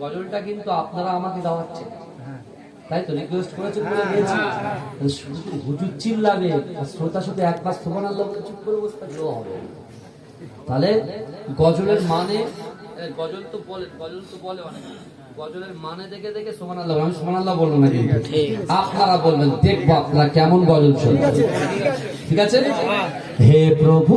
গজলটা কিন্তু আপনারা আমাকে দাওয়াচ্ছেন তাই তো? রিকোয়েস্ট করেছেন বলে দিয়েছি। শুধু হুজুর চিল্লাবে? আর শ্রোতা শুধু এক পাশ তোমার আল্লাহ চুপ করে বসে হবে। তাহলে গজলের মানে গজল তো বলে গজল তো বলে অনেক। গজলের মানে দেখে দেখে সোমান আল্লাহ আমি সোমান আল্লাহ বলব না কিন্তু আপনারা বলবেন দেখব আপনারা কেমন গজল ঠিক আছে। হে প্রভু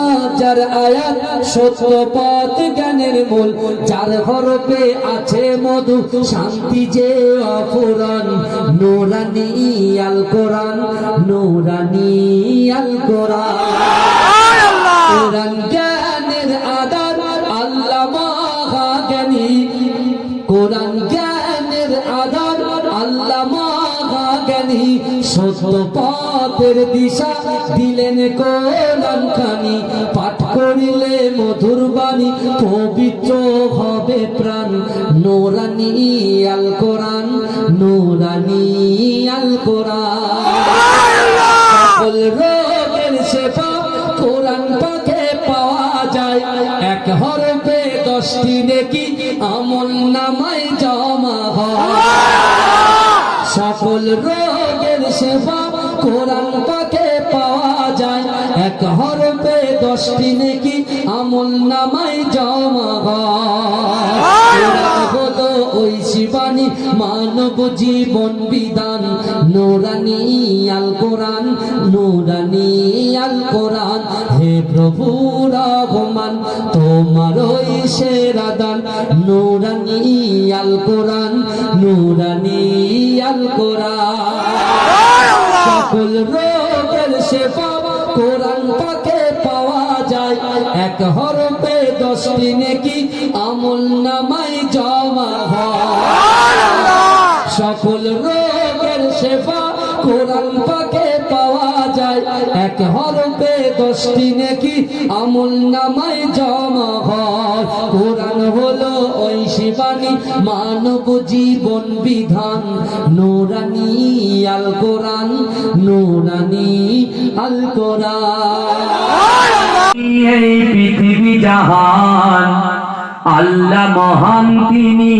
যার আয়াত সত্য পথ জ্ঞানের মূল, যার হরপে আছে মধু, শান্তি যে অফুরন নোরানি আল কোরআন, নোরানি আল কোরআন। পথের দিশা দিলেন কোরআন পাঠ করিলে মধুর বাণী, পবিত্র হবে প্রাণ। নোরানি আল কোরআন, নোরানি আল কোরআন। সকল রোগের সেবা কোরআন পাকে পাওয়া যায়। এক হরফে দশটি নেকি আমল নামায় জমা হয়। সকল রোগের সেবা কোরআন পাকে পাওয়া যায়। এক হরফে দশটি নেকি আমল নামায় জমা হলো ওই শিবানী মানব জীবন বিধান। নোরানি আল কোরআন নোরানি আল কোরআন। হে প্রভু রহমান তোমার ওই সেরা দান। নোরানি আল কোরআন নোরানি আল কোরআন। সকল রোগের সেবা। কোরআন পাকে পাওয়া যায়। এক হরফে দশটি নেকি আমল নামাই জমা যায় এক হরফে দশটি নেকি আমল নামাই জমা হয়। কোরআন হলো ওই শিবানী মানব জীবন বিধান। নোরানি আল কোরআন নোরানি আল কোরআন। এই পৃথিবী জাহান আল্লাহ মহান তিনি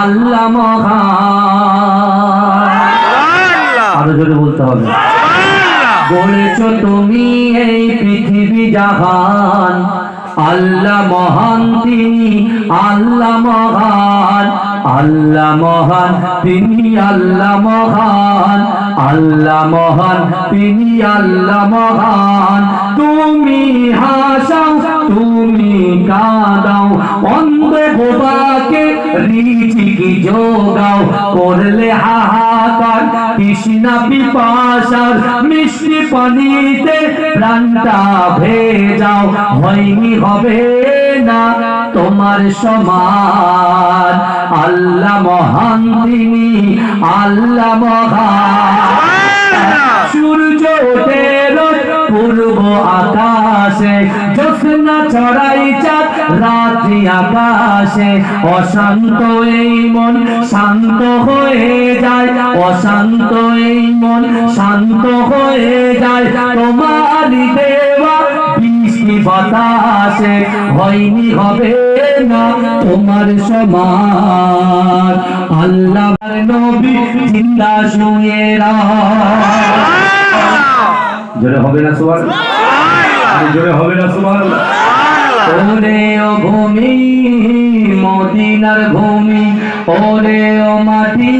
আল্লাহ মহান। আরও জোরে বলতে হবে। বলেছ তুমি এই পৃথিবী জাহান। আল্লাহ মহান তিনি আল্লাহ মহান। আল্লাহ মহান, তিনি আল্লাহ মহান। আল্লাহ মহান, তিনি আল্লাহ মহান। তুমি হাসাও, তুমি কাঁদাও। অন্ধ গোবাকে রিচিকি যোগাও। করলে হাহাকার, কৃষ্ণা পিপাসার মিষ্টি পানিতে প্রাণটা ভেজাও। হয়নি হবে না তোমার সমান। আল্লাহ মহান তিনি আল্লাহ মহান। সূর্য ওঠে পূর্ব আকাশে। জ্যোৎস্না ছড়াই চাঁদ রাত্রি আকাশে। অশান্ত এই মন শান্ত হয়ে যায়। অশান্ত এই মন শান্ত হয়ে যায়। তোমারই দেওয়া বাতাসে হয়নি হবে না তোমার সমান আল্লাহ নবী জিন্দা শুয়ে জোরে হবে না সবার জোরে হবে না সবার ওরে ও ভূমি মদিনার ভূমি ওরে ও মাটি।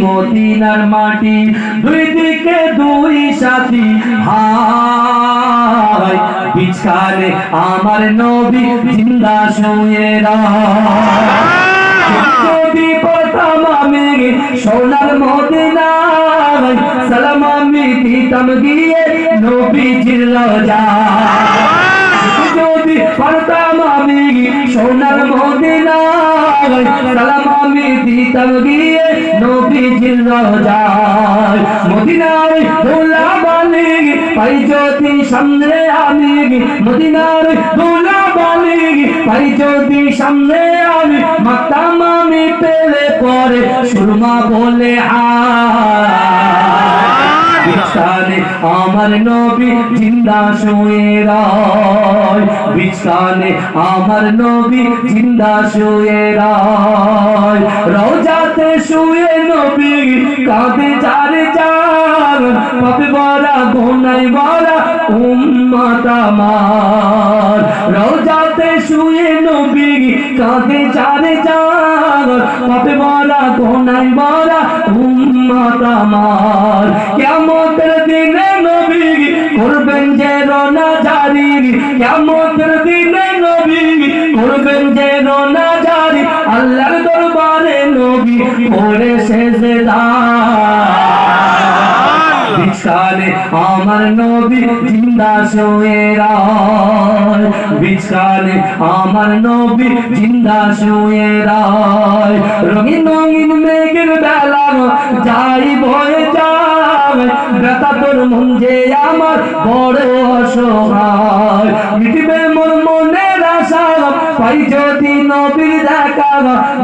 মদিনার মাটি দুই দিকে দুই সাথী হাই বিছানে আমার নবী জিন্দা শুয়ে সোনার মদিনায় সালাম আমি দিতাম গিয়ে যদি পারতাম আমি সোনার মদিনায় সালাম আমি দিতাম গিয়ে নবীজির রোজা মদিনার দোলা বালি পাই যদি সামনে আমি, মদিনার দোলা বালি পাই যদি সামনে আমি মাতাম আমি পেলে সুরমা বলে আ বিছানে আমার নবী জিন্দা শুয়ে রায়। বিছানে আমার নবী জিন্দা শুয়ে রায়। রোজাতে শুয়ে নবী কাঁদে চার পাপে বড়া গোনাই বড়া উম্মত আমার। রোজাতে শুয়ে নবী কাঁদে চার চার পাপে বড়া গোনাই বড়া উম্মত আমার। কেমতের দিনে নবী করবেন যে রনা জারি। কেমতের দিনে নবী করবেন যে রনা জারি। আল্লাহর দরবারে নবী করে শেষে বিছানে আমার নবী জিন্দা শুয়ে বিছানে আমার নবী জিন্দা শুয়ে রঙিন রঙিন মেঘের বেলা যাই ভয়ে যায়। ব্যথা তোর মন যে আমার বড় অসহায়। মিটবে মোর মনের আশা পাই যদি নবীর দেখা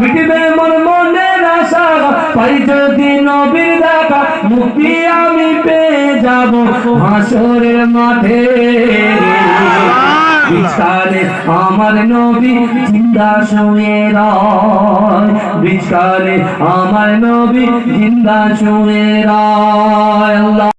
মিটবে মোর মনের আশা পাই যদি নবীর দেখা মুক্তি আমি পেয়ে যাব হাসরের মাঠে। বিস্তারে আমার নবী জিন্দা শুয়ে রায়। বিস্তারে আমার নবী জিন্দা শুয়ে রায়। আল্লাহ।